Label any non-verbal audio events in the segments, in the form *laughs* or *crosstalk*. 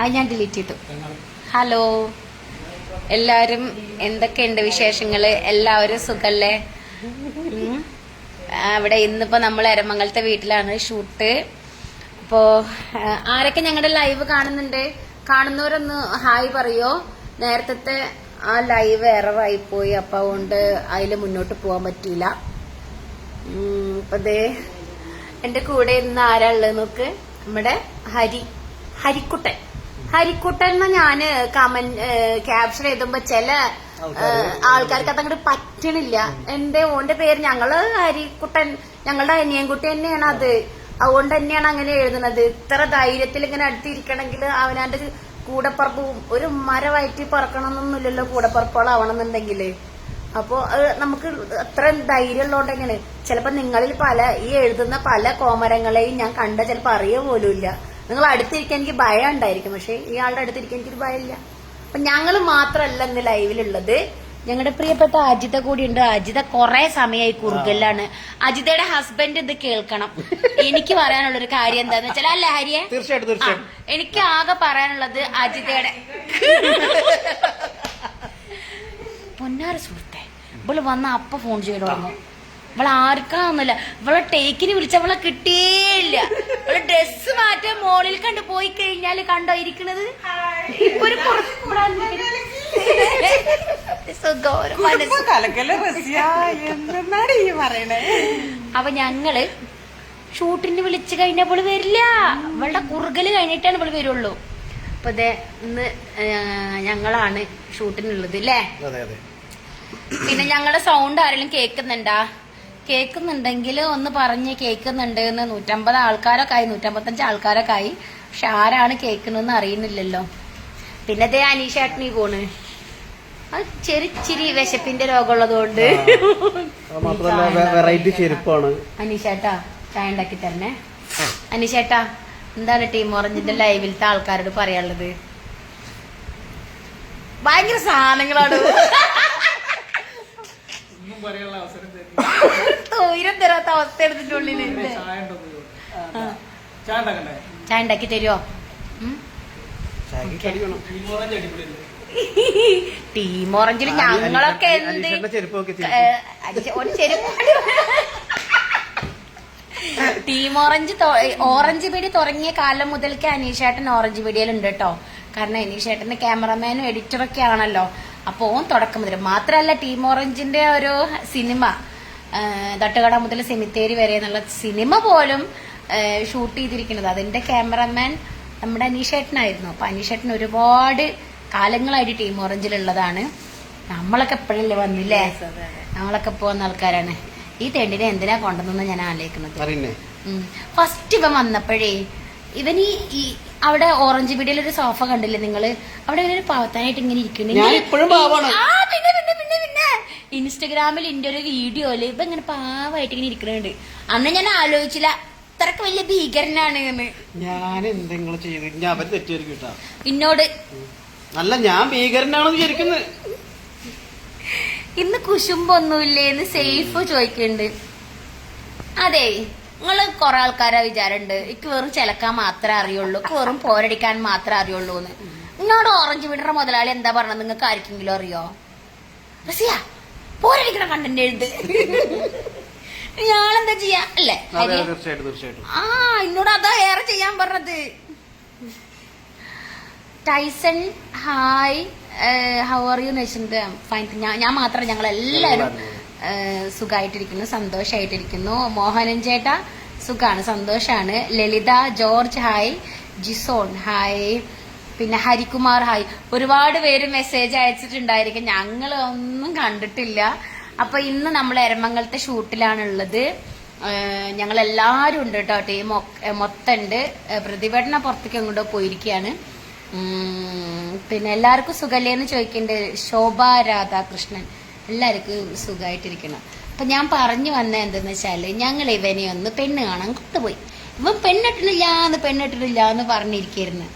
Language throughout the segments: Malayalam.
അത് ഞാൻ ഡിലീറ്റ് ചെയ്തു. ഹലോ എല്ലാവരും എന്തൊക്കെയുണ്ട് വിശേഷങ്ങൾ? എല്ലാവരും സുഖല്ലേ? അവിടെ ഇന്നിപ്പോ നമ്മൾ എരമംഗലത്തെ വീട്ടിലാണ് ഷൂട്ട്. അപ്പോ ആരൊക്കെ ഞങ്ങളുടെ ലൈവ് കാണുന്നുണ്ട്? കാണുന്നവരൊന്ന് ഹായ് പറയോ? നേരത്തെ ആ ലൈവ് എററായി പോയി അപ്പൊ അതുകൊണ്ട് അതിൽ മുന്നോട്ട് പോകാൻ പറ്റിയില്ല. അപ്പൊ ദേ എന്റെ കൂടെ ഇന്ന് ആരാ ഉള്ളത് നോക്ക്. നമ്മുടെ ഹരി ഹരിക്കുട്ടൻ. ഹരിക്കുട്ടൻ എന്ന് ഞാൻ കമന്റ് ക്യാപ്ഷൻ എഴുതുമ്പോ ചില ആൾക്കാർക്ക് അതങ്ങോട്ട് പറ്റണില്ല. എന്റെ ഓന്റെ പേര് ഞങ്ങൾ ഹരിക്കുട്ടൻ ഞങ്ങളുടെ അനിയൻകുട്ടി തന്നെയാണ് അത്. അതുകൊണ്ട് തന്നെയാണ് അങ്ങനെ എഴുതുന്നത്. ഇത്ര ധൈര്യത്തിൽ ഇങ്ങനെ അടുത്തിരിക്കണമെങ്കിൽ അവനാന്റെ കൂടപ്പറപ്പും ഒരു മരവയറ്റി പറക്കണമെന്നൊന്നുമില്ലല്ലോ കൂടപ്പറപ്പുകളാവണമെന്നുണ്ടെങ്കിൽ. അപ്പോ അത് നമുക്ക് ധൈര്യം ഉള്ളതുകൊണ്ട് എങ്ങനെ ചിലപ്പോ നിങ്ങളിൽ പല ഈ എഴുതുന്ന പല കോമരങ്ങളെയും ഞാൻ കണ്ട ചിലപ്പോ അറിയ പോലും ഇല്ല. നിങ്ങൾ അടുത്തിരിക്കാൻ എനിക്ക് ഭയം ഉണ്ടായിരിക്കും. പക്ഷെ ഇയാളുടെ അടുത്തിരിക്കാൻ എനിക്കൊരു ഭയമില്ല. അപ്പൊ ഞങ്ങൾ മാത്രമല്ല ഇന്ന് ലൈവിലുള്ളത്. ഞങ്ങളുടെ പ്രിയപ്പെട്ട അജിത കൂടി ഉണ്ട് അജിത കുറെ സമയമായി കുറുകല്ലാണ്. അജിതയുടെ ഹസ്ബൻഡ് ഇത് കേൾക്കണം. എനിക്ക് പറയാനുള്ള ഒരു കാര്യം എന്താന്ന് വെച്ചാൽ അല്ല ഹരിയെ? തീർച്ചയായിട്ടും തീർച്ചയായിട്ടും. എനിക്ക് ആകെ പറയാനുള്ളത് അജിതയുടെ. *laughs* പൊന്നാര സുഹൃത്തെ. ഇവൾ വന്ന അപ്പ ഫോൺ ചെയ്യണോ ഇവളെ ആർക്കാന്നല്ല ഇവളെ ടേക്കിന് വിളിച്ച അവളെ കിട്ടിയേയില്ല. ഇവളെ ഡ്രസ് മാറ്റാൻ മോളിൽ കണ്ട് പോയി കഴിഞ്ഞാൽ കണ്ടോ ഇരിക്കണത്? ഇപ്പൊ ഒരു അപ്പൊ ഞങ്ങൾ ഷൂട്ടിന് വിളിച്ചു കഴിഞ്ഞപ്പോൾ വരില്ല. ഇവളുടെ കുറുകൽ കഴിഞ്ഞിട്ടാണ് ഇവൾ വരുള്ളൂ. അപ്പൊ ദേ ഇന്ന് ഞങ്ങളാണ് ഷൂട്ടിനുള്ളത് അല്ലേ അതെ അതെ. പിന്നെ ഞങ്ങളുടെ സൗണ്ട് ആരെങ്കിലും കേൾക്കുന്നുണ്ടാ? കേൾക്കുന്നുണ്ടെങ്കിൽ ഒന്ന് പറഞ്ഞ് കേൾക്കുന്നുണ്ട് എന്ന് നൂറ്റമ്പത് ആൾക്കാരൊക്കെ ആയി നൂറ്റമ്പത്തഞ്ച് ആൾക്കാരൊക്കെ ആയി. പക്ഷെ ആരാണ് കേൾക്കുന്നതെന്ന് അറിയുന്നില്ലല്ലോ. പിന്നെ ദേ അനീഷേട്ടനീ പോണ് അത് ചെറിച്ചിരി വിശപ്പിന്റെ രോഗമുള്ളതുകൊണ്ട് *laughs* വെറൈറ്റി ചെരുപ്പാണ്. അനീഷേട്ടാ ചായ ഉണ്ടാക്കി തരണേ. അനീഷേട്ടാ എന്താണ് ടീം ഓറഞ്ചിന്റെ ലൈവിലത്തെ ആൾക്കാരോട് പറയാനുള്ളത്? ഭയങ്കര സാധനങ്ങളാണ്. *laughs* ഒന്നും പറയാനുള്ള അവസരം. ഉയരം തരാത്ത അവസ്ഥ എടുത്തിട്ടുള്ളിൽ പിന്നെ ചായ ഉണ്ടാക്കി തരുമോ ടീം ഓറഞ്ചിൽ ഞങ്ങളൊക്കെ എന്ത് ഒരു ചെരുപ്പ് ടീം ഓറഞ്ച് ഓറഞ്ച് പിടി തുടങ്ങിയ കാലം മുതൽക്കേ അനീഷേട്ടൻ ഓറഞ്ച് പിടിയിലുണ്ട് കേട്ടോ. കാരണം അനീഷേട്ടന്റെ ക്യാമറമാനും എഡിറ്ററൊക്കെ ആണല്ലോ. അപ്പൊ ഓൻ തുടക്കം മുതൽ മാത്രമല്ല ടീം ഓറഞ്ചിന്റെ ഒരു സിനിമ തട്ടുകട മുതൽ സെമിത്തേരി വരെ എന്നുള്ള സിനിമ പോലും ഷൂട്ട് ചെയ്തിരിക്കുന്നത്. അതിന്റെ ക്യാമറമാൻ നമ്മുടെ അനീഷേട്ടനായിരുന്നു. അപ്പൊ അനീഷേട്ടൻ ഒരുപാട് കാലങ്ങളായിട്ട് ടീം ഓറഞ്ചിലുള്ളതാണ് നമ്മളൊക്കെ എപ്പോഴല്ലേ വന്നില്ലേ? നമ്മളൊക്കെ പോകുന്ന ആൾക്കാരാണ്. ഈ തെണ്ടിനെ എന്തിനാ കൊണ്ടുവന്നെന്ന് ഞാൻ ആലോചിക്കുന്നത്. ഫസ്റ്റ് ഇവൻ വന്നപ്പോഴേ ഇവൻ ഈ ഈ അവിടെ ഓറഞ്ച് വീടിൽ ഒരു സോഫ കണ്ടില്ലേ നിങ്ങൾ? അവിടെ ഇങ്ങനെ ഒരു പാവത്താനായിട്ട് ഇങ്ങനെ ഇരിക്കുന്നുണ്ട് ഇൻസ്റ്റഗ്രാമിൽ എന്റെ ഒരു വീഡിയോയിൽ ഇപ്പൊ ഇങ്ങനെ പാവായിട്ട് ഇങ്ങനെ ഇരിക്കുന്നുണ്ട്. അന്ന് ഞാൻ ആലോചിച്ചില്ല ഇത്രക്ക് വലിയ ഭീകരനാണ് എന്ന്. ഞാൻ എന്തെങ്കിലും ചെയ്ത് ഞാൻ അവർ തെറ്റിയായിരിക്കും കേട്ടാ. എന്നോട് അല്ല ഞാൻ ഭീകരനാണെന്ന് വിചാരിക്കുന്നത് ഇന്ന് കുശുമ്പൊന്നുമില്ലേ എന്ന് സേഫ് ചോദിക്കുന്നുണ്ട്. അതെ. നിങ്ങൾ കുറെ ആൾക്കാരെ വിചാരമുണ്ട് എനിക്ക് വെറും ചിലക്കാൻ മാത്രമേ അറിയുള്ളൂ എനിക്ക് വെറും പോരടിക്കാൻ മാത്രമേ അറിയുള്ളൂ എന്ന് നിങ്ങളോട് ഓറഞ്ച് വിടറ മുതലാളി എന്താ പറഞ്ഞത്? നിങ്ങൾക്ക് ആർക്കെങ്കിലും അറിയോ? റസിയ പോരടിക്കണ കണ്ടന്റ് എഴുത്. ഞാളെന്താ ചെയ്യാ? അല്ലേ? ആ എന്നോട് അതാ ഏറെ ചെയ്യാൻ പറഞ്ഞത്. Tyson hi how are you നയിച്ചിട്ടുണ്ട് fine ഞാൻ ഞാൻ മാത്രം ഞങ്ങൾ എല്ലാവരും സുഖമായിട്ടിരിക്കുന്നു സന്തോഷമായിട്ടിരിക്കുന്നു മോഹനൻ ചേട്ടാ സുഖാണ് സന്തോഷാണ്. Lalitha George hi. Jison hi. പിന്നെ ഹരികുമാർ ഹായ്. ഒരുപാട് പേര് മെസ്സേജ് അയച്ചിട്ടുണ്ടായിരിക്കും. ഞങ്ങൾ ഒന്നും കണ്ടിട്ടില്ല. അപ്പൊ ഇന്ന് നമ്മൾ എരമംഗലത്തെ ഷൂട്ടിലാണുള്ളത്. ഞങ്ങൾ എല്ലാവരും ഉണ്ട് കേട്ടോ ടീം മൊത്തം ഉണ്ട് പ്രതിഭടന പുറത്തേക്ക് അങ്ങോട്ട് പോയിരിക്കുകയാണ് പിന്നെ എല്ലാവർക്കും സുഖല്ലേന്ന് ചോദിക്കേണ്ടത് ശോഭ രാധാകൃഷ്ണൻ. എല്ലാവർക്കും സുഖമായിട്ടിരിക്കണം. അപ്പൊ ഞാൻ പറഞ്ഞു വന്ന എന്തെന്ന് വെച്ചാൽ ഞങ്ങൾ ഇവനെ ഒന്ന് പെണ്ണ് കാണാൻ കൊണ്ടുപോയി. ഇവൻ പെണ്ണിട്ടില്ല എന്ന് പെണ്ണിട്ടില്ല എന്ന് പറഞ്ഞിരിക്കുന്നു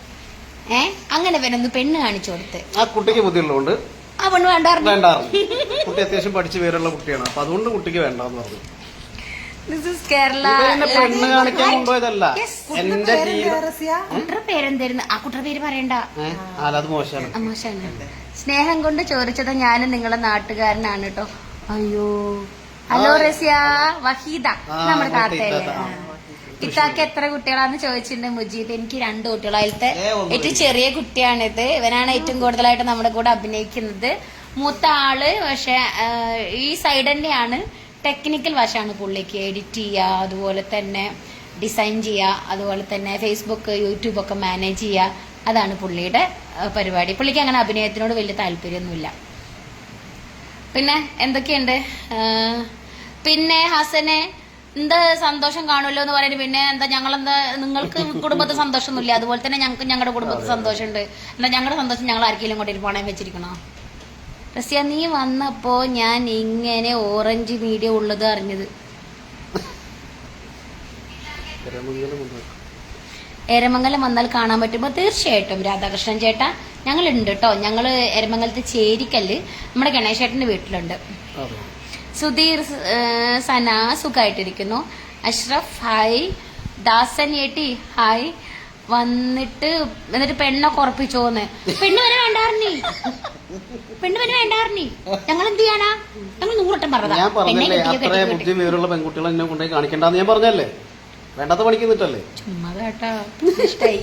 ഏ? അങ്ങനെ ഇവനൊന്ന് പെണ്ണ് കാണിച്ചു കൊടുത്ത്. ആ കുട്ടിക്ക് ബുദ്ധിയുള്ളതുകൊണ്ട് അവൻ വേണ്ടായിരുന്നു. കുട്ടി അത്യാവശ്യം പഠിച്ചു പേരുള്ള കുട്ടിയാണ്. അപ്പൊ അതുകൊണ്ട് കുട്ടിക്ക് വേണ്ടെന്ന് പറഞ്ഞു. ദിസ് ഇസ് കേരള പെണ്ണ് കാണിക്കാൻ കൊണ്ടുപോയതല്ല. എന്റെ പേരെന്തായിരുന്നു? ആ കുട്ടിയുടെ പേര് പറയണ്ട. മോശമാണ്. മോശമാണ്. സ്നേഹം കൊണ്ട് ചോദിച്ചത് ഞാനും നിങ്ങളെ നാട്ടുകാരനാണ് കേട്ടോ. അയ്യോ. ഹലോ റസിയ. വഹീദ. നമ്മുടെ താത്തയല്ലേ. ഇത്താക്ക് എത്ര കുട്ടികളാന്ന് ചോദിച്ചിട്ടുണ്ട് മുജീബ്. എനിക്ക് രണ്ട് കുട്ടികൾ അതിലത്തെ ഏ, ഒന്നും ഏറ്റവും ചെറിയ കുട്ടിയാണിത്. ഇവനാണ് ഏറ്റവും കൂടുതലായിട്ട് നമ്മുടെ കൂടെ അഭിനയിക്കുന്നത്. മൂത്ത ആൾ പക്ഷെ ഈ സൈഡ് തന്നെയാണ്. ടെക്നിക്കൽ വശമാണ് പുള്ളിക്ക്. എഡിറ്റ് ചെയ്യുക അതുപോലെ തന്നെ ഡിസൈൻ ചെയ്യുക അതുപോലെ തന്നെ ഫേസ്ബുക്ക് യൂട്യൂബ് ഒക്കെ മാനേജ് ചെയ്യുക അതാണ് പുള്ളിയുടെ പരിപാടി. പുള്ളിക്ക് അങ്ങനെ അഭിനയത്തിനോട് വലിയ താല്പര്യമൊന്നുമില്ല. പിന്നെ എന്തൊക്കെയുണ്ട്? പിന്നെ ഹസനെ എന്താ സന്തോഷം കാണുമല്ലോ എന്ന് പറയുന്നത് പിന്നെ എന്താ ഞങ്ങളെന്താ നിങ്ങൾക്ക് കുടുംബത്തിൽ സന്തോഷമൊന്നുമില്ല. അതുപോലെ തന്നെ ഞങ്ങൾക്ക് ഞങ്ങളുടെ കുടുംബത്തിൽ സന്തോഷമുണ്ട്. എന്താ ഞങ്ങളുടെ സന്തോഷം ഞങ്ങൾ ആർക്കെങ്കിലും കൊണ്ടിട്ട് പണയം വെച്ചിരിക്കണോ? റസിയ നീ വന്നപ്പോ ഞാൻ ഇങ്ങനെ ഓറഞ്ച് മീഡിയ ഉള്ളത് അറിഞ്ഞത്. എരമംഗലം വന്നാൽ കാണാൻ പറ്റുമ്പോൾ തീർച്ചയായിട്ടും രാധാകൃഷ്ണൻ ചേട്ടാ ഞങ്ങളുണ്ട് കേട്ടോ ഞങ്ങൾ എരമംഗലത്തെ ചേരിക്കല്ല് നമ്മുടെ ഗണേശേട്ടന്റെ വീട്ടിലുണ്ട്. സുധീർ സന സുഖമായിട്ടിരിക്കുന്നു അഷ്റഫ് ഹായ്. ദാസൻ ഏട്ടി ഹായ്. വന്നിട്ട് എന്നിട്ട് പെണ്ണൊക്കെ ഉറപ്പിച്ചോന്ന് പെണ്ണ് വരെ വേണ്ടാർന്നി പെണ്ണ് വരെ വേണ്ടാർന്നി ഞങ്ങൾ എന്ത് ചെയ്യാനാ? ഞങ്ങൾ നൂറട്ടം പറഞ്ഞതാ. ഞാൻ പെണ്ണെ പറഞ്ഞല്ലേ അത്ര ബുദ്ധി. വിവരമുള്ള പെൺകുട്ടികളെ എന്നെ കൊണ്ടുപോയി കാണിക്കണ്ടെന്ന് ഞാൻ പറഞ്ഞല്ലേ? വേണ്ടാത്ത പണിക്ക് നിന്നിട്ടല്ലേ ചുമ്മാ കേട്ടാ. ഇഷ്ടായി.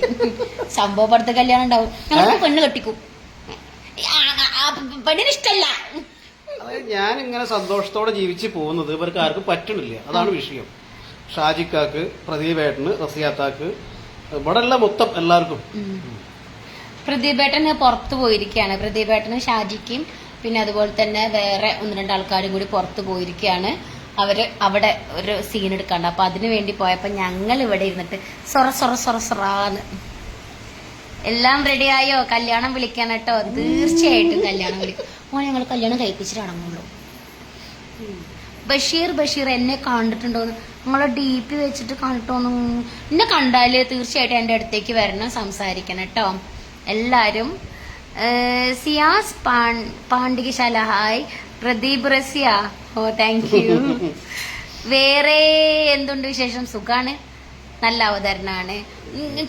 സംഭവം അടുത്ത കല്യാണം ഉണ്ടാവും. പെണ്ണ് കെട്ടിക്കും. പെണ്ണിന് ഇഷ്ടല്ല. അതായത് ഞാൻ ഇങ്ങനെ സന്തോഷത്തോടെ ജീവിച്ച് പോകുന്നത് ഇവർക്ക് ആർക്കും പറ്റണില്ല. അതാണ് വിഷയം. ഷാജിക്കാക്ക് പ്രദീപേട്ടന് റസിയാത്താക്ക് ഇവിടെ എല്ലാം മൊത്തം എല്ലാവർക്കും. പ്രദീപേട്ടന് പുറത്തു പോയിരിക്കുകയാണ്. പ്രദീപേട്ടന് ഷാജിക്കും പിന്നെ അതുപോലെ തന്നെ വേറെ ഒന്ന് രണ്ട് ആൾക്കാരും കൂടി പുറത്തു പോയിരിക്കുകയാണ്. അവർ അവിടെ ഒരു സീൻ എടുക്കാണ്ട്. അപ്പൊ അതിനു വേണ്ടി പോയപ്പോൾ ഞങ്ങൾ ഇവിടെ ഇരുന്നിട്ട് സൊറ സൊറ സൊറ സൊറാന്ന്. എല്ലാം റെഡി ആയോ? കല്യാണം വിളിക്കാൻ കേട്ടോ? തീർച്ചയായിട്ടും കല്യാണം വിളിക്കും ഓ ഞങ്ങൾ കല്യാണം കഴിപ്പിച്ചിട്ട് അടങ്ങുള്ളൂ. ബഷീർ ബഷീർ എന്നെ കണ്ടിട്ടുണ്ടോന്ന്. നിങ്ങളെ ഡി പി വെച്ചിട്ട് കണ്ടിട്ടോന്ന്. എന്നെ കണ്ടാൽ തീർച്ചയായിട്ടും എന്റെ അടുത്തേക്ക് വരണം സംസാരിക്കണം കേട്ടോ. എല്ലാരും Siyas Pandikasala. Hi. Pradeep Rasiya. Oh thank you *laughs* വേറെ എന്തുണ്ട് വിശേഷം? സുഖാണ്? നല്ല അവതരണമാണ്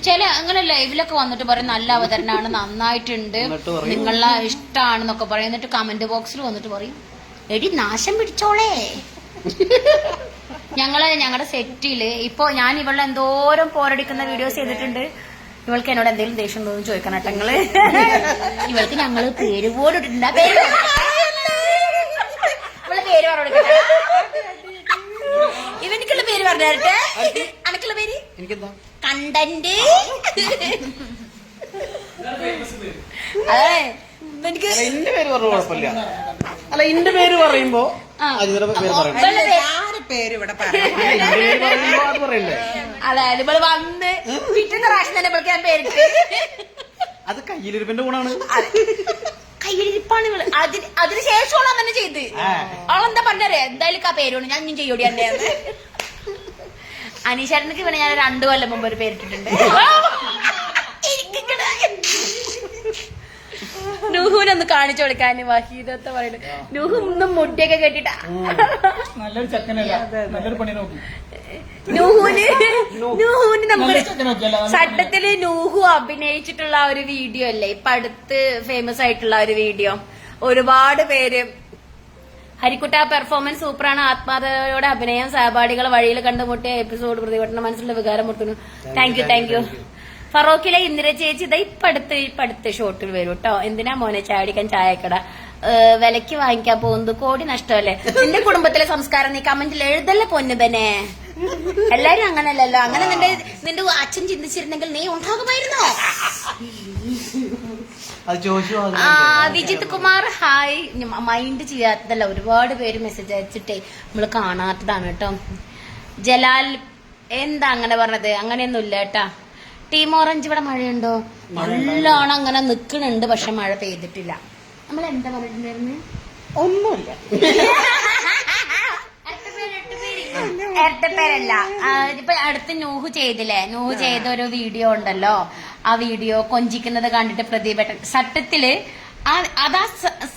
ചില അങ്ങനെ ലൈവിലൊക്കെ വന്നിട്ട് പറയും നല്ല അവതരണമാണ് നന്നായിട്ടുണ്ട്. നിങ്ങളെ ഇഷ്ടമാണെന്നൊക്കെ പറയും. എന്നിട്ട് കമന്റ് ബോക്സിൽ വന്നിട്ട് പറയും എടി നാശം പിടിച്ചോളേ. *laughs* ഞങ്ങൾ ഞങ്ങളുടെ സെറ്റിൽ ഇപ്പൊ ഞാൻ ഇവളെ എന്തോരം പോരടിക്കുന്ന വീഡിയോസ് ചെയ്തിട്ടുണ്ട്. ഇവൾക്ക് എന്നോട് എന്തെങ്കിലും ദേഷ്യം തോന്നുന്നു ചോദിക്കണം കേട്ടോ *laughs* ഇവൾക്ക് ഞങ്ങൾ പേര് പോലും ഇട്ടിട്ടുണ്ട് പേര് പറഞ്ഞു ഇവനിക്കുള്ള പേര് പറഞ്ഞു തരട്ടെ അനക്കുള്ള പേര്? എനിക്കെന്താ? കണ്ടന്റ്. അതെ. എനിക്ക് അല്ല എന്റെ പേര് പറഞ്ഞ കുഴപ്പമില്ല. അല്ല എന്റെ പേര് പറയുമ്പോ. അജിതയുടെ പേര് പേര് ഇവിടെ അതായത് ഇവൾ വന്ന് പിറ്റത്തെ പ്രാവശ്യം തന്നെ ഇവൾക്ക് ഞാൻ പേരിട്ട് അത് കയ്യിലിരുപ്പിന്റെ ഗുണാണ് കയ്യിലിരിപ്പാണ് ഇവൾ. അതിന് അതിനുശേഷമുള്ള തന്നെ ചെയ്ത്. അവളെന്താ പറഞ്ഞേ എന്തായാലും ആ പേരുണ്ട് ഞാൻ ഇനിയും ചെയ്യൂടി എന്നെ അനീഷേട്ടനക്ക് ഇവിടെ ഞാൻ രണ്ടു കൊല്ലം മുമ്പ് ഒരു പേരിട്ടിട്ടുണ്ട്. *laughs* നുഹുനൊന്ന് കാണിച്ചു കൊടുക്കാൻ വഹീദത്തെ പറയുന്നത് നൂഹു ഒന്നും മുടിയൊക്കെ കെട്ടിട്ട. നല്ലൊരു ചെക്കനല്ല. നല്ലൊരു പണി നോക്കി. നൂഹുന് നൂഹുന് ചട്ടത്തിൽ നൂഹു അഭിനയിച്ചിട്ടുള്ള ഒരു വീഡിയോ അല്ലേ? ഇപ്പൊ അടുത്ത് ഫേമസ് ആയിട്ടുള്ള ഒരു വീഡിയോ. ഒരുപാട് പേര് ഹരിക്കുട്ട പെർഫോമൻസ് സൂപ്പറാണ്. ആത്മാർത്ഥതയോടെ അഭിനയം സഹപാഠികളെ വഴിയിൽ കണ്ടുമുട്ടിയ എപ്പിസോഡ് പ്രതിപട്ടണ മനസ്സിലുള്ള വികാരം മുട്ടുന്നു. താങ്ക് യു താങ്ക് യു ഫറോക്കിലെ ഇന്ദിര ചേച്ചി ഇതാ ഇപ്പടുത്ത് ഇപ്പടുത്ത് ഷോട്ടിൽ വരും കേട്ടോ എന്തിനാ മോനെ ചായടിക്കാൻ ചായക്കട? കട വിലക്ക് വാങ്ങിക്കാൻ പോകുന്നത് കോടി നഷ്ടമല്ലേ? നിന്റെ കുടുംബത്തിലെ സംസ്കാരം നീ കമന്റിൽ എഴുതല്ലേ പൊന്നു തന്നെ എല്ലാരും അങ്ങനല്ലല്ലോ. അങ്ങനെ നിന്റെ നിന്റെ അച്ഛൻ ചിന്തിച്ചിരുന്നെങ്കിൽ നീ ഉണ്ടാകുമായിരുന്നോ? വിജിത് കുമാർ ഹായ്. മൈൻഡ് ചെയ്യാത്തതല്ല. ഒരുപാട് പേര് മെസ്സേജ് അയച്ചിട്ടേ നമ്മൾ കാണാത്തതാണ് കേട്ടോ ജലാൽ എന്താ അങ്ങനെ പറഞ്ഞത്? അങ്ങനെയൊന്നുമില്ല കേട്ടാ ടീം ഓറഞ്ച് ഇവിടെ മഴയുണ്ടോ? നല്ലോണം അങ്ങനെ നിക്കണുണ്ട് പക്ഷെ മഴ പെയ്തിട്ടില്ല. നമ്മൾ എന്താ പറഞ്ഞിട്ടുണ്ടായിരുന്നു? ഒന്നുമില്ല. ഇപ്പൊ അടുത്ത് നൂഹ് ചെയ്തില്ലേ? നൂഹ് ചെയ്ത ഒരു വീഡിയോ ഉണ്ടല്ലോ. ആ വീഡിയോ കൊഞ്ചിക്കുന്നത് കണ്ടിട്ട് പ്രതിപക്ഷ സത്യത്തിൽ അതാ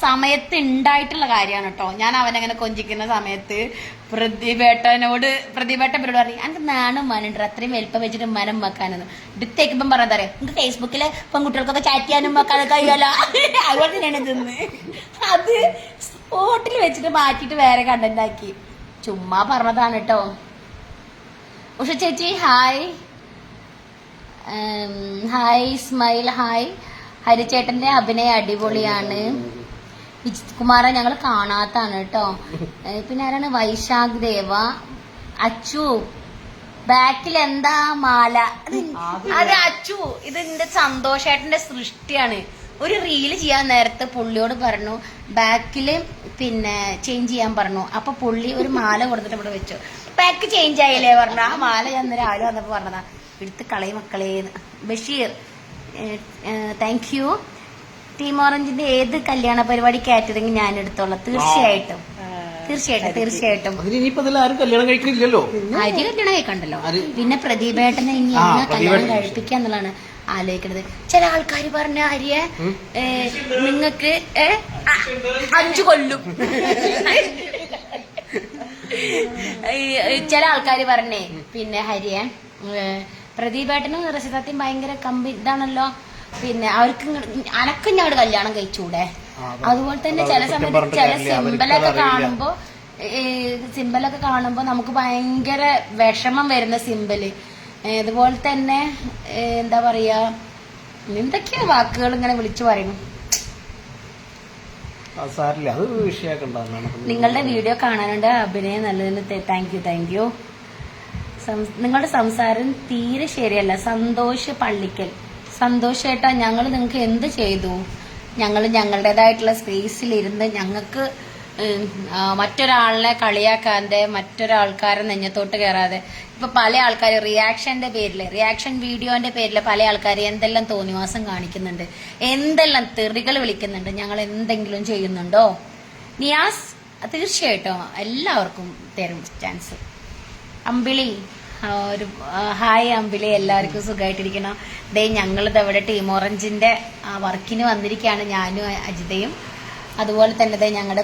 സമയത്ത് ഉണ്ടായിട്ടുള്ള കാര്യമാണ് കേട്ടോ. ഞാൻ അവനങ്ങനെ കൊഞ്ചിക്കുന്ന സമയത്ത് പ്രതിഭേട്ടനോട് പ്രതിഭേട്ടൻ പേരോട് പറഞ്ഞു എനിക്ക് നാണം മനുണ്ട് അത്രയും വലിപ്പം വെച്ചിട്ട് മനം വെക്കാനെന്ന്. എടുത്തേക്കുമ്പം പറയാൻ തരാം നിങ്ങൾക്ക് ഫേസ്ബുക്കിലെ പെൺകുട്ടികൾക്കൊക്കെ ചാറ്റ് ചെയ്യാനും വെക്കാതെ കഴിയുമല്ലോ? അതുപോലെ തന്നെയാണ് ഇതെന്ന് അത് സ്പോട്ടിൽ വെച്ചിട്ട് മാറ്റിട്ട് വേറെ കണ്ടന്റ് ആക്കി. ചുമ്മാ പറഞ്ഞതാണ് കേട്ടോ. ഉഷ ചേച്ചി ഹായ് ഹായ് സ്മൈൽ ഹായ് ഹരിച്ചേട്ടന്റെ അഭിനയം അടിപൊളിയാണ്. വിജിത് കുമാറെ ഞങ്ങൾ കാണാത്താണ് കേട്ടോ. പിന്നെ ആരാണ്? വൈശാഖ് ദേവ അച്ചു. ബാക്കിൽ എന്താ മാല? അത് അച്ചു. ഇത് എന്റെ സന്തോഷേട്ടന്റെ സൃഷ്ടിയാണ്. ഒരു റീൽ ചെയ്യാൻ നേരത്തെ പുള്ളിയോട് പറഞ്ഞു ബാക്കിൽ പിന്നെ ചേഞ്ച് ചെയ്യാൻ പറഞ്ഞു. അപ്പൊ പുള്ളി ഒരു മാല കൊടുത്തിട്ട് ഇവിടെ വെച്ചു. ബാക്ക് ചേഞ്ച് ആയില്ലേ? പറഞ്ഞു. ആ മാല ഞാൻ രാവിലെ വന്നപ്പോ പറഞ്ഞതാ എടുത്ത് കളയും മക്കളേന്ന്. ബഷീർ താങ്ക് യു ടീം ഓറഞ്ചിന്റെ ഏത് കല്യാണ പരിപാടി കാറ്ററിംഗ് ഞാൻ എടുത്തോളാം. തീർച്ചയായിട്ടും. തീർച്ചയായിട്ടും തീർച്ചയായിട്ടും. ആരും കല്യാണം കഴിക്കണില്ലല്ലോ ആര്യ കല്യാണം കഴിക്കണ്ടല്ലോ? പിന്നെ പ്രദീപേട്ടനെ ഇനി കല്യാണം കഴിപ്പിക്കുക എന്നുള്ളതാണ് ആലോചിക്കുന്നത് ചില ആൾക്കാർ പറഞ്ഞ ആര്യ നിങ്ങക്ക് അഞ്ചു കൊല്ലും. ചില ആൾക്കാർ പറഞ്ഞേ പിന്നെ ഹരിയ പ്രദീപേട്ടനും റസിതാത്തെയും ഭയങ്കര കമ്പി ഇതാണല്ലോ. പിന്നെ അവർക്ക് അനക്കും ഞങ്ങൾ കല്യാണം കഴിച്ചൂടെ. അതുപോലെ തന്നെ ചില സമയത്ത് ചില സിമ്പലൊക്കെ കാണുമ്പോ സിമ്പലൊക്കെ കാണുമ്പോ നമുക്ക് ഭയങ്കര വിഷമം വരുന്ന സിമ്പൽ ഇതുപോലെ അതുപോലെ തന്നെ എന്താ പറയാ എന്തൊക്കെയാ വാക്കുകൾ ഇങ്ങനെ വിളിച്ചു പറയുന്നു നിങ്ങളുടെ വീഡിയോ കാണാനുണ്ട്. അഭിനയം നല്ലതിന് താങ്ക് യു താങ്ക് യു നിങ്ങളുടെ സംസാരം തീരെ ശരിയല്ല. സന്തോഷ് പള്ളിക്കൽ സന്തോഷേട്ടാ ഞങ്ങൾ നിങ്ങൾക്ക് എന്ത് ചെയ്തു? ഞങ്ങൾ ഞങ്ങളുടേതായിട്ടുള്ള സ്പേസിൽ ഇരുന്ന് ഞങ്ങൾക്ക് മറ്റൊരാളിനെ കളിയാക്കാതെ മറ്റൊരാൾക്കാരെ നെഞ്ഞത്തോട്ട് കയറാതെ. ഇപ്പൊ പല ആൾക്കാർ റിയാക്ഷന്റെ പേരിൽ റിയാക്ഷൻ വീഡിയോന്റെ പേരിൽ പല ആൾക്കാർ എന്തെല്ലാം തോന്നിവാസം കാണിക്കുന്നുണ്ട്. എന്തെല്ലാം തെറികൾ വിളിക്കുന്നുണ്ട്. ഞങ്ങൾ എന്തെങ്കിലും ചെയ്യുന്നുണ്ടോ? നിയാസ് തീർച്ചയായിട്ടും എല്ലാവർക്കും തരും ചാൻസ്. അമ്പിളി ഒരു ഹായ് അമ്പിളി എല്ലാവർക്കും സുഖമായിട്ടിരിക്കണം ഡേ ഞങ്ങളിത് അവിടെ ടീം ഓറഞ്ചിന്റെ ആ വർക്കിന് വന്നിരിക്കുകയാണ് ഞാനും അജിതയും. അതുപോലെ തന്നെ ദേ ഞങ്ങളുടെ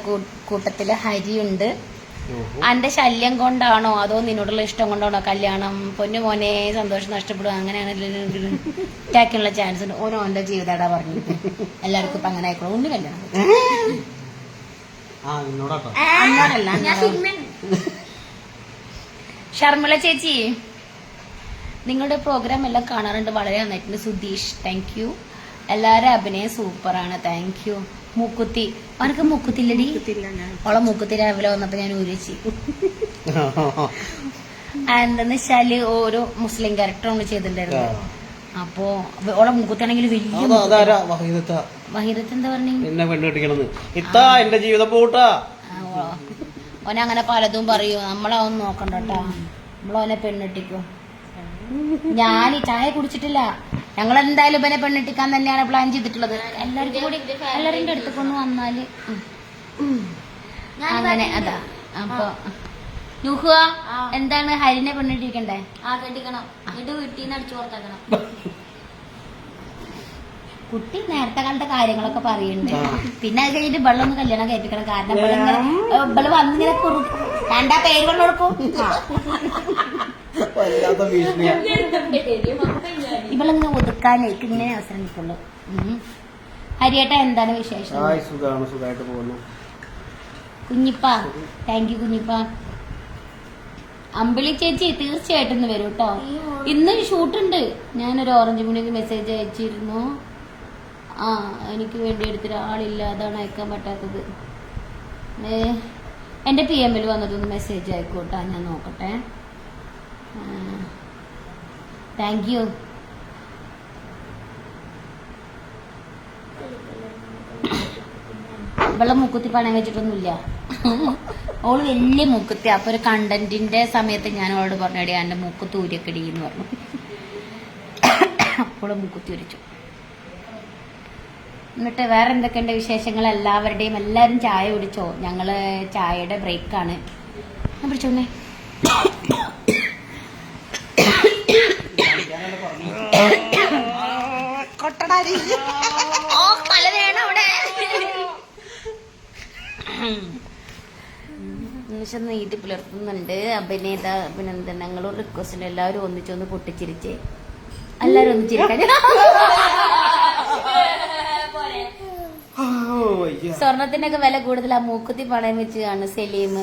കൂട്ടത്തിൽ ഹരിയുണ്ട്. അന്റെ ശല്യം കൊണ്ടാണോ? അതോ നിന്നോടുള്ള ഇഷ്ടം കൊണ്ടാണോ? കല്യാണം പൊന്നു മോനെ സന്തോഷം നഷ്ടപ്പെടുക അങ്ങനെയാണ് ടാക്കിനുള്ള ചാൻസ് ഉണ്ട്. ഓനോ ഓന്റെ ജീവിതാടാ പറഞ്ഞു എല്ലാവർക്കും ഇപ്പൊ അങ്ങനെ ആയിക്കോളൂ. ഉണ്ണി കല്യാണം ആ നിന്നോടാട്ടോ അങ്ങനല്ല ഞാൻ ഷർമിള ചേച്ചി നിങ്ങളുടെ പ്രോഗ്രാം എല്ലാം കാണാറുണ്ട്. വളരെ നന്നായിട്ടുണ്ട്. സുധീഷ് താങ്ക് യു എല്ലാവരും അഭിനയം സൂപ്പറാണ്. താങ്ക് യു മൂക്കുത്തി. അവനക്ക് മൂക്കുത്തില്ലടി? ഓളെ മൂക്കുത്തി രാവിലെ വന്നപ്പോ ഞാൻ ഊരിച്ചു എന്തെന്ന് വെച്ചാൽ ഓരോ മുസ്ലിം ക്യാരക്ടർ നമ്മൾ ചെയ്തിട്ടുണ്ടായിരുന്നു അപ്പോ ഓളെ മൂക്കുത്താണെങ്കിൽ വലിയ വഹീദത്ത. വഹിരത്ത് എന്താ പറഞ്ഞു? എന്നെ പെണ്ണ് കെട്ടിക്കണെന്ന് ഇത്താ എന്റെ ജീവിതം പോട്ടാ. ഓനെ അങ്ങനെ പലതും പറയൂ. നമ്മളതൊന്നും നോക്കണ്ട കേട്ടോ നമ്മളോനെ പെണ്ണിട്ടിക്കും. ഞാൻ ഈ ചായ കുടിച്ചിട്ടില്ല. ഞങ്ങൾ എന്തായാലും ഇവനെ പെണ്ണിട്ടിക്കാൻ തന്നെയാണ് പ്ലാൻ ചെയ്തിട്ടുള്ളത്. എല്ലാവർക്കും കൂടി എല്ലാവരുടെ അടുത്തേക്ക് ഒന്ന് വന്നാൽ. അങ്ങനെ അതാ. അപ്പൊ എന്താണ് ഹരിനെ പെണ്ണിട്ടിരിക്കണ്ടേ? ആ കെട്ടിക്കണം. എന്നിട്ട് വീട്ടിൽ നിന്ന് അടിച്ചു പുറത്താക്കണം. *laughs* കുട്ടി നേരത്തെ കണ്ട കാര്യങ്ങളൊക്കെ പറയുന്നുണ്ട്. പിന്നെ അത് കഴിഞ്ഞിട്ട് ബെള്ളം ഒന്ന് കല്യാണം കഴിപ്പിക്കണം. കാരണം ഇവൾ ഇവൾ വന്നിങ്ങനെ കുറു രണ്ടാ പേര് കൊണ്ട് കൊടുക്കും. ഇവളിങ്ങനെ ഒതുക്കാനേക്ക് ഇങ്ങനെ അവസരം കിട്ടുള്ളൂ. ഹരിയേട്ട എന്താണ് വിശേഷം? സുഖമായിട്ട് പോകുന്നു. Kunhippa thank you Kunhippa. അമ്പിളി ചേച്ചി തീർച്ചയായിട്ടും വരും കേട്ടോ ഇന്ന് ഷൂട്ടുണ്ട്. ഞാനൊരു ഓറഞ്ച് മുണിക്ക് മെസ്സേജ് അയച്ചിരുന്നു. ആ എനിക്ക് വേണ്ടി എടുത്തിട്ട് ആളില്ല. അതാണ് അയക്കാൻ പറ്റാത്തത്. എന്റെ പി എമ്മിൽ വന്നിട്ടൊന്ന് മെസ്സേജ് ആയിക്കോട്ടെ. ഞാൻ നോക്കട്ടെ. താങ്ക് യു ഇവളെ മുക്കുത്തി പണം വെച്ചിട്ടൊന്നുമില്ല. ഓൾ വലിയ മൂക്കുത്തി. അപ്പൊ ഒരു കണ്ടന്റിന്റെ സമയത്ത് ഞാൻ അവളോട് പറഞ്ഞടി എന്റെ മൂക്കുത്തി ഊരിയൊക്കെടി എന്ന് പറഞ്ഞു. അപ്പോൾ മൂക്കുത്തി ഉരിച്ചു എന്നിട്ട് വേറെ എന്തൊക്കെയുണ്ട് വിശേഷങ്ങൾ? എല്ലാവരുടെയും എല്ലാവരും ചായ കുടിച്ചോ? ഞങ്ങൾ ചായയുടെ ബ്രേക്കാണ്. ഞാൻ പിടിച്ചോന്നേ കൊട്ടടാരി. ഓ അവിടെ. നിമിഷം പുലർത്തുന്നുണ്ട്. അഭിനേത അഭിനന്ദനങ്ങളും റിക്വസ്റ്റും എല്ലാവരും ഒന്നിച്ചൊന്ന് പൊട്ടിച്ചിരിച്ച്. എല്ലാവരും ഒന്ന് സ്വർണത്തിനൊക്കെ വില കൂടുതൽ ആ മൂക്കുത്തി പണയം വെച്ച് കാണും സലീം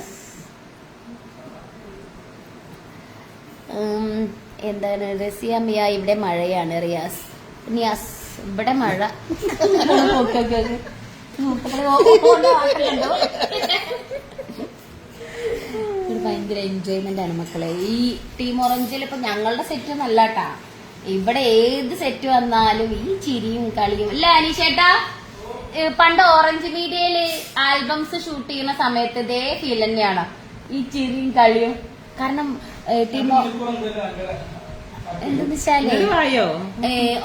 എന്താണ്? റസിയ മിയ ഇവിടെ മഴയാണ് റിയാസ്. നിയാസ് ഇവിടെ മഴ? ഭയങ്കര എൻജോയ്മെന്റ് ആണ് മക്കളെ. ഈ ടീം ഓറഞ്ചിൽ ഇപ്പൊ ഞങ്ങളുടെ സെറ്റ് നല്ലാട്ടാ ഇവിടെ ഏത് സെറ്റ് വന്നാലും ഈ ചിരിയും കളിയും. അല്ല അനീഷേട്ടാ. പണ്ട് ഓറഞ്ച് മീഡിയയിൽ ആൽബംസ് ഷൂട്ട് ചെയ്യുന്ന സമയത്ത് ഇതേ ഫീൽ തന്നെയാണ്. ഈ ചിരിയും കളിയും. കാരണം ടീമോ എന്തെന്ന് വെച്ചാൽ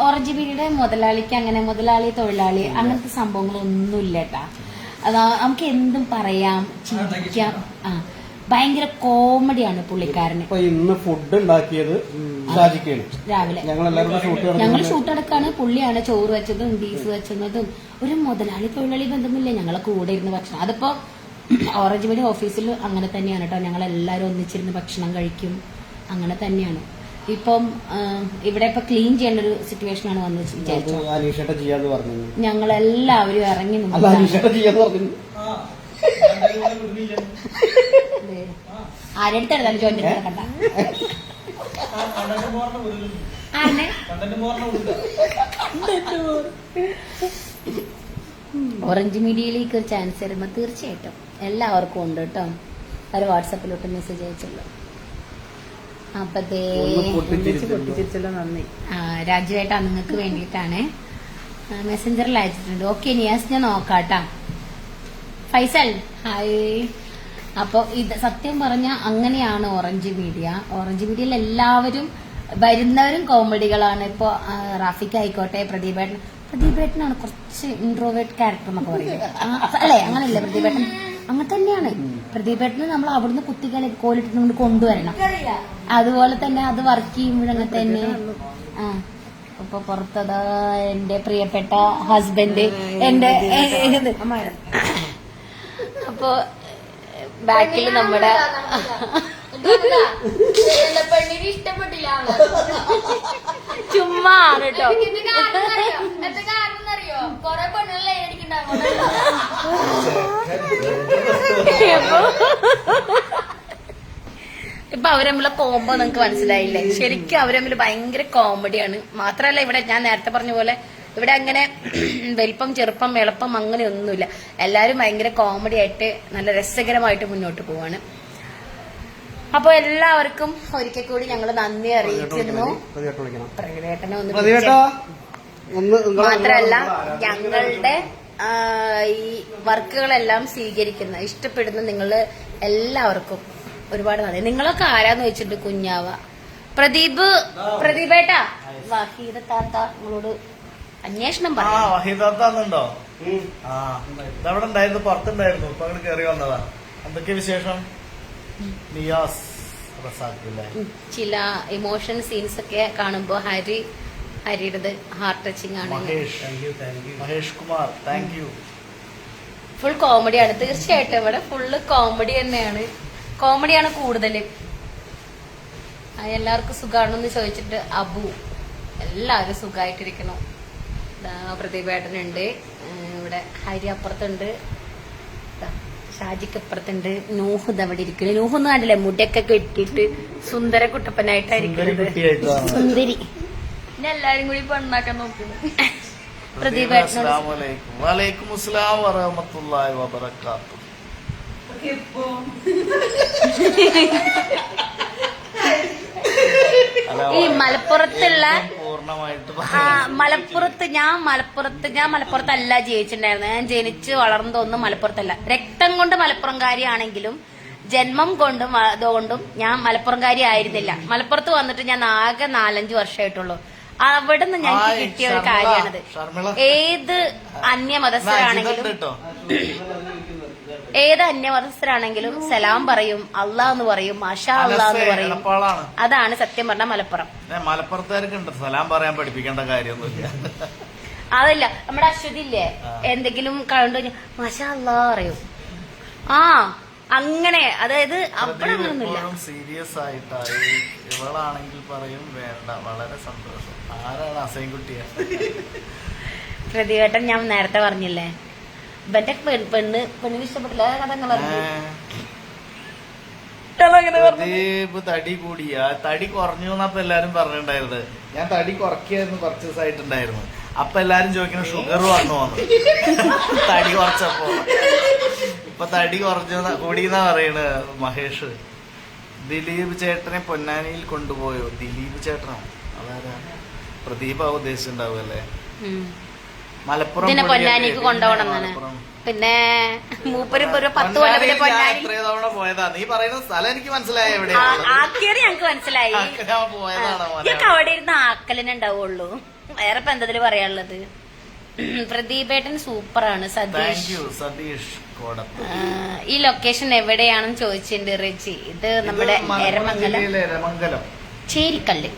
ഓറഞ്ച് മീഡിയയുടെ മുതലാളിക്ക് അങ്ങനെ മുതലാളി തൊഴിലാളി അങ്ങനത്തെ സംഭവങ്ങളൊന്നും ഇല്ല കേട്ടാ. അതാ നമുക്ക് എന്തും പറയാം ചിരിക്കാം. ആ ഭയങ്കര കോമഡിയാണ് പുള്ളിക്കാരന്. ഇപ്പൊ ഇന്ന് ഫുഡ് ഉണ്ടാക്കിയത് രാവിലെ. ഞങ്ങൾ ഷൂട്ട് അടക്കാണ് പുള്ളിയാണ് ചോറ് വെച്ചതും ബീഫ് വെച്ചതും. ഒരു മുതലാളി തൊഴിലാളി ബന്ധമില്ല. ഞങ്ങളെ കൂടെ ഇരുന്ന് ഭക്ഷണം. അതിപ്പോ ഓറഞ്ച് വഴി ഓഫീസിൽ അങ്ങനെ തന്നെയാണ് കേട്ടോ. ഞങ്ങൾ എല്ലാവരും ഒന്നിച്ചിരുന്ന് ഭക്ഷണം കഴിക്കും. അങ്ങനെ തന്നെയാണ്. ഇപ്പം ഇവിടെ ഇപ്പൊ ക്ലീൻ ചെയ്യേണ്ട ഒരു സിറ്റുവേഷൻ ആണ് വന്ന് വിചാരിച്ചു. ഞങ്ങൾ എല്ലാവരും ഇറങ്ങി നിന്നു അനീഷേട്ട ചെയ്യാന്ന് പറഞ്ഞു ആരെടുത്ത് എടുത്താലും ജോയിന്റ് കണ്ട ആരെ ഓറഞ്ച് മീഡിയയിലേക്ക് ഒരു ചാൻസ് വരുമ്പോൾ തീർച്ചയായിട്ടും എല്ലാവർക്കും ഉണ്ട് കേട്ടോ. അവർ വാട്സപ്പിലോട്ട് മെസ്സേജ് അയച്ചല്ലോ അപ്പൊ ദേ ഒന്ന് പൊട്ടിച്ചിരിച്ചല്ലോ. പൊട്ടിച്ചിരിച്ചല്ലോ നന്ദി. ആ, രാജുവേട്ടാ നിങ്ങൾക്ക് വേണ്ടിയിട്ടാണ്. മെസ്സഞ്ചറിൽ അയച്ചിട്ടുണ്ട്. ഓക്കെ നിയാസ് ഞാൻ നോക്കാട്ടാ. ഫൈസൽ ഹായ്. അപ്പോൾ ഇത് സത്യം പറഞ്ഞ അങ്ങനെയാണ് ഓറഞ്ച് മീഡിയ. ഓറഞ്ച് മീഡിയയിൽ എല്ലാവരും വരുന്നവരും കോമഡികളാണ്. ഇപ്പോൾ റാഫിക്ക് ആയിക്കോട്ടെ പ്രദീപേട്ടൻ. പ്രദീപേട്ടനാണ് കുറച്ച് ഇൻട്രോവേർട്ട് ക്യാരക്ടർ എന്നൊക്കെ പറയുന്നത്. അല്ലെ? അങ്ങനല്ലേ പ്രദീപേട്ടൻ? അങ്ങനെ തന്നെയാണ്. പ്രദീപേട്ടന് നമ്മൾ അവിടുന്ന് കുത്തിക്കാലി കോലിട്ടിട്ട് കൊണ്ടുവരണം. അതുപോലെ തന്നെ അത് വർക്ക് ചെയ്യുമ്പോഴങ്ങനെ തന്നെ. ആ. ഇപ്പൊ പുറത്തതാ എന്റെ പ്രിയപ്പെട്ട ഹസ്ബൻഡ് എന്റെ. അപ്പൊ ബാക്കിൽ നമ്മുടെ പെണ്ണിന് ഇഷ്ടപ്പെട്ടില്ല. ചുമ്മാ ആണ് കേട്ടോ അറിയോ? കൊറേ പെണ്ണുകളെ ഇപ്പൊ അവരമ്മിലെ കോമ്പോ നിങ്ങക്ക് മനസ്സിലായില്ലേ? ശരിക്കും അവരമ്മിൽ ഭയങ്കര കോമഡിയാണ് മാത്രല്ല ഇവിടെ ഞാൻ നേരത്തെ പറഞ്ഞ പോലെ ഇവിടെ അങ്ങനെ വലിപ്പം ചെറുപ്പം എളുപ്പം അങ്ങനെ ഒന്നുമില്ല. എല്ലാവരും ഭയങ്കര കോമഡി ആയിട്ട് നല്ല രസകരമായിട്ട് മുന്നോട്ട് പോവാണ്. അപ്പൊ എല്ലാവർക്കും ഒരിക്കൽ കൂടി ഞങ്ങൾ നന്ദി വിളിക്കണം ഒന്ന് മാത്രല്ല ഞങ്ങളുടെ ഈ വർക്കുകളെല്ലാം സ്വീകരിക്കുന്ന ഇഷ്ടപ്പെടുന്ന നിങ്ങൾ എല്ലാവർക്കും ഒരുപാട് നന്ദി. നിങ്ങളൊക്കെ ആരാന്ന് വെച്ചിട്ടുണ്ട് കുഞ്ഞാവ? പ്രദീപ് പ്രദീപേട്ടാ? വഹീദ താത്ത നിങ്ങളോട് അന്വേഷണം ഉം. ആ ഇതവിടെ ഉണ്ടായിരുന്നു പുറത്തുണ്ടായിരുന്നു. ഇപ്പൊ അങ്ങോട്ട് കയറി വന്നതാ. എന്തൊക്കെ വിശേഷം? നിയാസ് ചില ഇമോഷൻ സീൻസ് ഒക്കെ കാണുമ്പോ ഹരി ഹരിയുടെ ഹാർട്ട് ടച്ചിങ് ആണ് Mahesh. Mahesh Kumar thank you full കോമഡിയാണ് തീർച്ചയായിട്ടും ഇവിടെ ഫുള്ള് കോമഡി തന്നെയാണ്. കോമഡിയാണ് കൂടുതൽ എല്ലാവർക്കും സുഖമാണെന്ന് ചോദിച്ചിട്ട് അബു എല്ലാവരും സുഖമായിട്ടിരിക്കണം പ്രദീപേട്ടനുണ്ട്. ഇവിടെ ഹരി അപ്പുറത്തുണ്ട്. ഷാജിക്ക് അപ്പുറത്തുണ്ട് നൂഹ് അവിടെ നൂഹ് ഒന്നും കണ്ടില്ലേ? മുടിയൊക്കെ കെട്ടിട്ട് സുന്ദര കുട്ടപ്പനായിട്ടായിരിക്കുന്നത് സുന്ദരി. പിന്നെ എല്ലാരും കൂടി പെണ്ണാക്കാൻ നോക്കുന്നു പ്രദീപേട്ടനോട് ഈ മലപ്പുറത്തുള്ള പൂർണമായിട്ട് മലപ്പുറത്ത് ഞാൻ മലപ്പുറത്ത് ഞാൻ മലപ്പുറത്തല്ല ജീവിച്ചിട്ടുണ്ടായിരുന്നത് ഞാൻ ജനിച്ച് വളർന്നതൊന്നും മലപ്പുറത്തല്ല. രക്തം കൊണ്ട് മലപ്പുറംകാരിയാണെങ്കിലും ജന്മം കൊണ്ടും അതുകൊണ്ടും ഞാൻ മലപ്പുറംകാരി ആയിരുന്നില്ല. മലപ്പുറത്ത് വന്നിട്ട് ഞാൻ ആകെ നാലഞ്ച് വർഷമായിട്ടുള്ളൂ. അവിടെ നിന്ന് ഞങ്ങൾക്ക് കിട്ടിയ ഒരു. കാര്യമാണിത്. ഏത് അന്യമതസ്ഥരാണെങ്കിലും ഏത് അന്യമതസ്ഥരാണെങ്കിലും സലാം പറയും അള്ളാഹ് എന്ന് പറയും മാഷാ അള്ളാഹ് എന്ന് പറയും. അതാണ് സത്യം പറഞ്ഞ മലപ്പുറം. മലപ്പുറത്തുകാർക്കുണ്ട് മലപ്പുറത്തുകാർക്ക് ഉണ്ട് സലാം പറയാൻ പഠിപ്പിക്കേണ്ട കാര്യമൊന്നുമില്ല. അതല്ല നമ്മുടെ അശ്വതി ഇല്ലേ എന്തെങ്കിലും കണ്ടു മാഷാ അള്ളാ പറയും. ആ അങ്ങനെ അതായത് അപ്പോഴങ്ങനൊന്നുമില്ല സീരിയസ് ആയിട്ടായി. ഇവളാണെങ്കിൽ പറയും വേണ്ട വളരെ സന്തോഷം. ആരാണ് അസൈൻകുട്ടിയ? പ്രതിവേട്ടൻ ഞാൻ നേരത്തെ പറഞ്ഞില്ലേ? ഇവന്റെ പെണ്ണ് പെണ്ണ് പെണ്ണിന് ഇഷ്ടപ്പെട്ടില്ല. തടി കൂടിയ. തടി കുറഞ്ഞു എന്നപ്പോ എല്ലാരും പറഞ്ഞിട്ടുണ്ടായിരുന്നത്. ഞാൻ തടി കുറയ്ക്കായിരുന്നു കുറച്ച് ദിവസമായിട്ടുണ്ടായിരുന്നു. അപ്പൊ എല്ലാരും ചോദിക്കുന്ന ഷുഗർ വന്നു വന്നു തടി കുറച്ചപ്പോ. ഇപ്പൊ തടി കുറഞ്ഞു കൂടിയെന്നാ പറയണ് മഹേഷ്? ദിലീപ് ചേട്ടനെ പൊന്നാനിയിൽ കൊണ്ടുപോയോ? ദിലീപ് ചേട്ടനോ? അതാരാ? പ്രദീപ് ആ ഉദ്ദേശിച്ചിട്ടുണ്ടാവും അല്ലേ മലപ്പുറം ഇതിനെ പൊന്നാനിക്ക്. കൊണ്ടുപോകണം എന്നാണ്. പിന്നെ മൂപ്പര് ഇപ്പൊ ഒരു പത്ത് കൊല്ലം പിന്നെ പൊന്നാനിയിൽ പൊന്നാനി. തവണ പോയതാ. നീ പറയുന്ന സ്ഥലം എനിക്ക് മനസ്സിലായ ആക്കിയത് ഞങ്ങക്ക് മനസ്സിലായി. പോയതാണ് അവിടെ ഇരുന്ന് ആക്കലിനെ ഉണ്ടാവുള്ളൂ. വേറെ ഇപ്പൊ എന്തതിൽ പറയാനുള്ളത്? പ്രദീപേട്ടൻ സൂപ്പറാണ് ആണ് സതീഷ് സതീഷ് കോടത്ത്. ഈ ലൊക്കേഷൻ എവിടെയാണെന്ന് ചോദിച്ചിട്ടുണ്ട് റെജി. ഇത് നമ്മുടെ എരമംഗലം. ചേരിക്കല്ല്.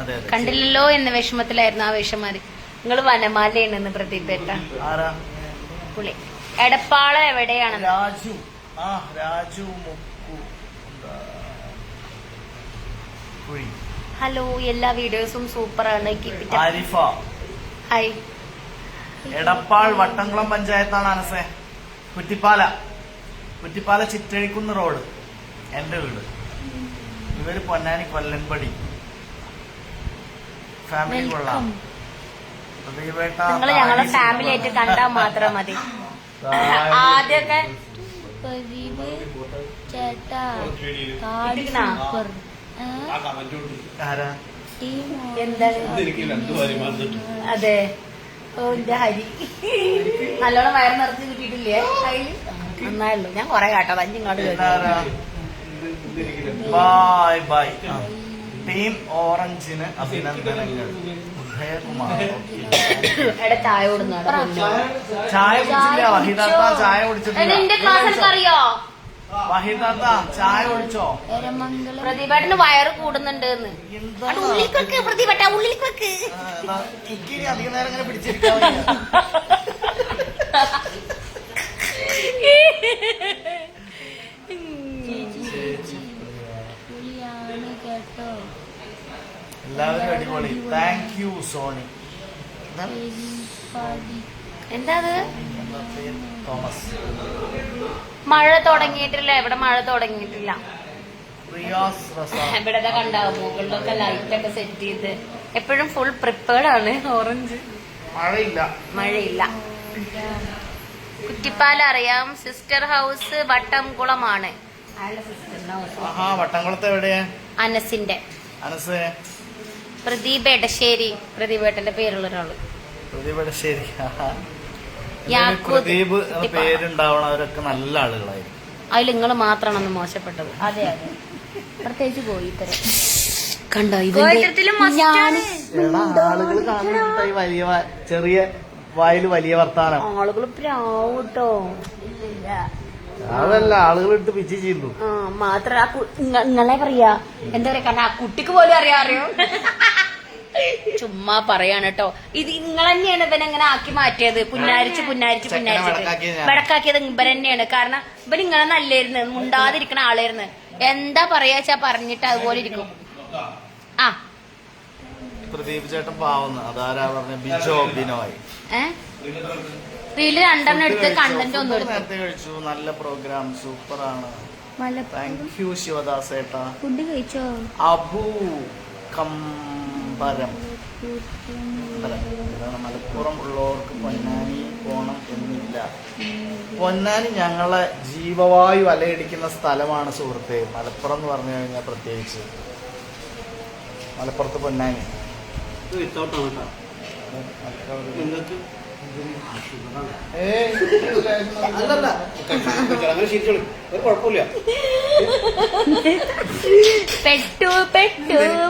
അതെ അതെ കണ്ടില്ലല്ലോ എന്ന വിഷമത്തിലായിരുന്നു ആ വിഷമാര്. നിങ്ങൾ വനമാലയാണെന്ന് പ്രതിപേട്ട ആരാ? പുള്ളി. എടപ്പാള എവിടെയാണ്? രാജു. ആ രാജു മുക്കു? ഹലോ എല്ലാ വീഡിയോസും സൂപ്പറാണ്. ആരിഫ. ഹായ് എടപ്പാൾ വട്ടംകുളം പഞ്ചായത്താണ് അനസേ. കുറ്റിപ്പാല. കുറ്റിപ്പാല ചിറ്റഴിക്കുന്ന റോഡ്. എന്റെ വീട്. ഇവർ പൊന്നാനി കൊല്ലൻപടി. ഫാമിലി കൊള്ളാം. നിങ്ങൾ ഞങ്ങളെ ഫാമിലി ആയിട്ട് കണ്ടാൽ മാത്രം മതി. ആദ്യമൊക്കെ ചേട്ടാ? ആരാ? എന്താണ്? അതെ. ഓന്റെ എന്റെ ഹരി. നല്ലോണം വയറ് നിറച്ച് കിട്ടിയിട്ടില്ലേ? നന്നായല്ലോ. നന്നായുള്ളൂ ഞാൻ കൊറേ കാട്ടോ. അഞ്ച് ഇങ്ങോട്ട് ബൈ ബായ് ബായ് ആ. ടീം ഓറഞ്ചിന് അഭിനന്ദനങ്ങൾ. എടെ ചായ ചായ കുടിച്ചില്ല? വഹിദാത്ത ചായ കുടിച്ചിട്ടില്ല. വഹിദാത്ത ചായ കുടിച്ചോ? എരമംഗലം. പ്രതിഭേട്ടന് വയറ് കൂടുന്നുണ്ട് പ്രതിഭേട്ട അധികം നേരം ഇങ്ങനെ പിടിച്ചിരിക്കാൻ *laughs* എല്ലാവരും അടിപൊളി. താങ്ക് യു സോണി എന്താത്? തോമസ്. മഴ തുടങ്ങിയിട്ടില്ല. ഇവിടെ മഴ തുടങ്ങിയിട്ടില്ല. ഇവിടെ മുകളിലൊക്കെ ലൈറ്റ് ഒക്കെ സെറ്റ് ചെയ്ത്. എപ്പോഴും ഫുൾ പ്രിപ്പേർഡ് ആണ്. ഓറഞ്ച് മഴയില്ല. മഴയില്ല. കുറ്റിപ്പാല അറിയാം. Sister house വട്ടംകുളമാണ്. വട്ടംകുളത്ത് എവിടെയാ? അനസിന്റെ. അനസ്. പ്രദീപ് എടശ്ശേരി. പ്രദീപ് ഏട്ടന്റെ പേരുള്ള ഒരാൾ. പ്രദീപ് എടശ്ശേരി. പ്രദീപ് പേരുണ്ടാവണവരൊക്കെ നല്ല ആളുകളായിരുന്നു അതിൽ നിങ്ങൾ മാത്രമാണ് അന്ന് മോശപ്പെട്ടത്. അതെ അതെ. പ്രത്യേകിച്ച് പോയിത്തരം കണ്ടോ വലിയ ചെറിയ വായിൽ വലിയ വർത്താനം. ആളുകൾ പ്രാവട്ടോ അതല്ല ആളുകൾ ഇട്ട് പിച്ചി ചെയ്യുന്നു. ആ നിങ്ങളെ പറയാ. എന്താ പറയാ? കാരണം ആ കുട്ടിക്ക് പോലും അറിയാ അറിയോ? ചുമ്മാ പറയാണ് കേട്ടോ ഇത് നിങ്ങൾ തന്നെയാണ് ഇവൻ അങ്ങനെ ആക്കി മാറ്റിയത്. പുന്നാരിച്ച് പുന്നാരിച്ച് പുന്നാരിച്ച്. വടക്കാക്കിയത് ഇവൻ തന്നെയാണ്. കാരണം ഇവൻ ഇങ്ങനെ നല്ലായിരുന്നു. മുണ്ടാതിരിക്കണ ആളായിരുന്നു. എന്താ പറയാച്ചാ പറഞ്ഞിട്ട് അതുപോലെ ഇരിക്കും. ആ. പ്രദീപ് ചേട്ടൻ പാവുന്ന അതാരാ പറഞ്ഞ? ബിജോ ബിനോയ് ഏ? റീൽ രണ്ടെണ്ണം എടുത്ത് കണ്ടന്റ് ഒന്നും എടുത്ത്. കഴിച്ചു. നല്ല പ്രോഗ്രാം സൂപ്പറാണ്. ആണ് താങ്ക് യു ശിവദാസ് ഏട്ടാ ഫുഡ് കഴിച്ചോ? അബു പരം ഇതാണ് മലപ്പുറം ഉള്ളവർക്ക് പൊന്നാനി പോണം എന്നില്ല. പൊന്നാനി ഞങ്ങളെ ജീവവായു അലയടിക്കുന്ന സ്ഥലമാണ് സുഹൃത്തെ. മലപ്പുറം എന്ന് പറഞ്ഞു കഴിഞ്ഞാൽ പ്രത്യേകിച്ച്. മലപ്പുറത്ത് പൊന്നാനി. കുഴപ്പമില്ല.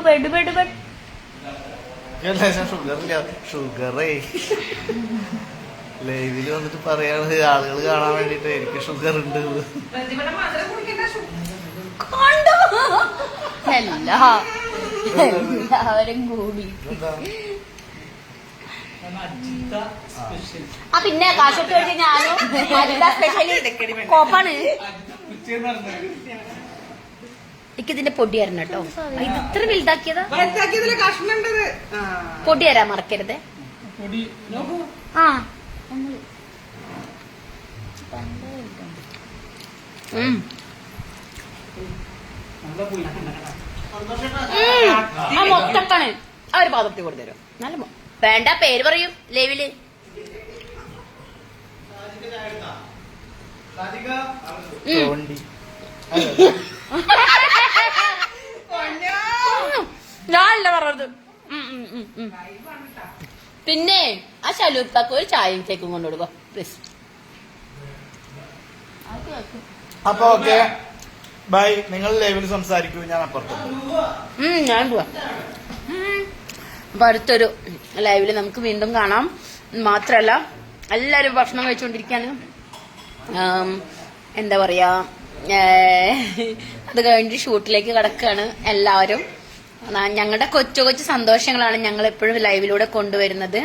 പെട്ടു പെട്ടു പെടു ഷുഗറില്ല ഷുഗറേ ലൈവിൽ വന്നിട്ട് പറയാണ് ആളുകൾ കാണാൻ വേണ്ടിട്ട് എനിക്ക് ഷുഗർ ഉണ്ട്. എല്ലാവരും കൂടി. ആ പിന്നെ കാശൊക്കെ വെച്ച് ഞാനും കോപ്പാണ്. ഉച്ചയെന്ന് പറഞ്ഞത് എനിക്ക് ഇതിന്റെ പൊടി തരണം കേട്ടോ. ഇത് ഇത്ര വലുതാക്കിയതാ. പൊടി തരാൻ മറക്കരുത്. ആ. ആ മൊത്തക്കാണ്. ആ ഒരു പാത്രത്തിൽ കൊടുത്തരും നല്ല വേണ്ട പേര് പറയും ലേവിൽ. തോണ്ടി ഞാനല്ല പറഞ്ഞത്. പിന്നെ ആ ശലൂപ്പാക്ക് ഒരു ചായയും കേക്കും കൊണ്ടുകൊടുക്കോ പ്ലീസ് അപ്പൊ ഓക്കെ. ബൈ. നിങ്ങൾ ലൈവിൽ സംസാരിക്കൂ ഞാൻ അപ്പുറത്ത്. ഞാൻ പോവാ. അപ്പൊ അടുത്തൊരു ലൈവിൽ നമുക്ക് വീണ്ടും കാണാം. മാത്രല്ല എല്ലാരും ഭക്ഷണം കഴിച്ചുകൊണ്ടിരിക്കാണ് എന്താ പറയാ അത് കഴിഞ്ഞ് ഷൂട്ടിലേക്ക് കിടക്കുകയാണ് എല്ലാവരും. ഞങ്ങളുടെ കൊച്ചു കൊച്ചു സന്തോഷങ്ങളാണ് ഞങ്ങൾ എപ്പോഴും ലൈവിലൂടെ കൊണ്ടുവരുന്നത്.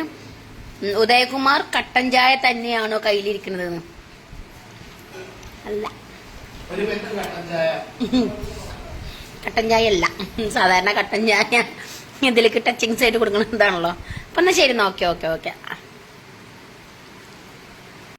ഉദയകുമാർ കട്ടൻ ചായ തന്നെയാണോ കയ്യിലിരിക്കുന്നത്? അല്ല. കട്ടൻ ചായ അല്ല. സാധാരണ കട്ടൻ ചായ ഇതിലേക്ക് ടച്ചിങ്സ് ആയിട്ട് എന്താണല്ലോ? അപ്പൊ എന്നാ ശരി ഓക്കെ ഓക്കെ ഓക്കെ.